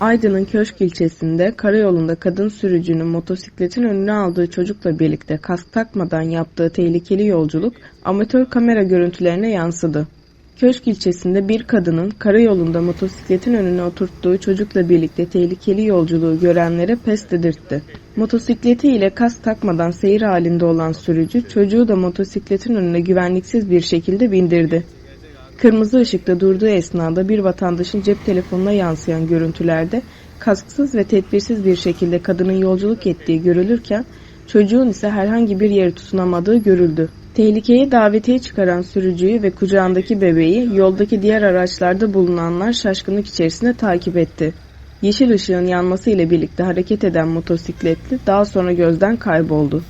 Aydın'ın Köşk ilçesinde karayolunda kadın sürücünün motosikletin önüne aldığı çocukla birlikte kask takmadan yaptığı tehlikeli yolculuk amatör kamera görüntülerine yansıdı. Köşk ilçesinde bir kadının karayolunda motosikletin önüne oturttuğu çocukla birlikte tehlikeli yolculuğu görenlere pes dedirtti. Motosikleti ile kask takmadan seyir halinde olan sürücü çocuğu da motosikletin önüne güvenliksiz bir şekilde bindirdi. Kırmızı ışıkta durduğu esnada bir vatandaşın cep telefonuna yansıyan görüntülerde kasksız ve tedbirsiz bir şekilde kadının yolculuk ettiği görülürken çocuğun ise herhangi bir yere tutunamadığı görüldü. Tehlikeye davetiye çıkaran sürücüyü ve kucağındaki bebeği yoldaki diğer araçlarda bulunanlar şaşkınlık içerisinde takip etti. Yeşil ışığın yanması ile birlikte hareket eden motosikletli daha sonra gözden kayboldu.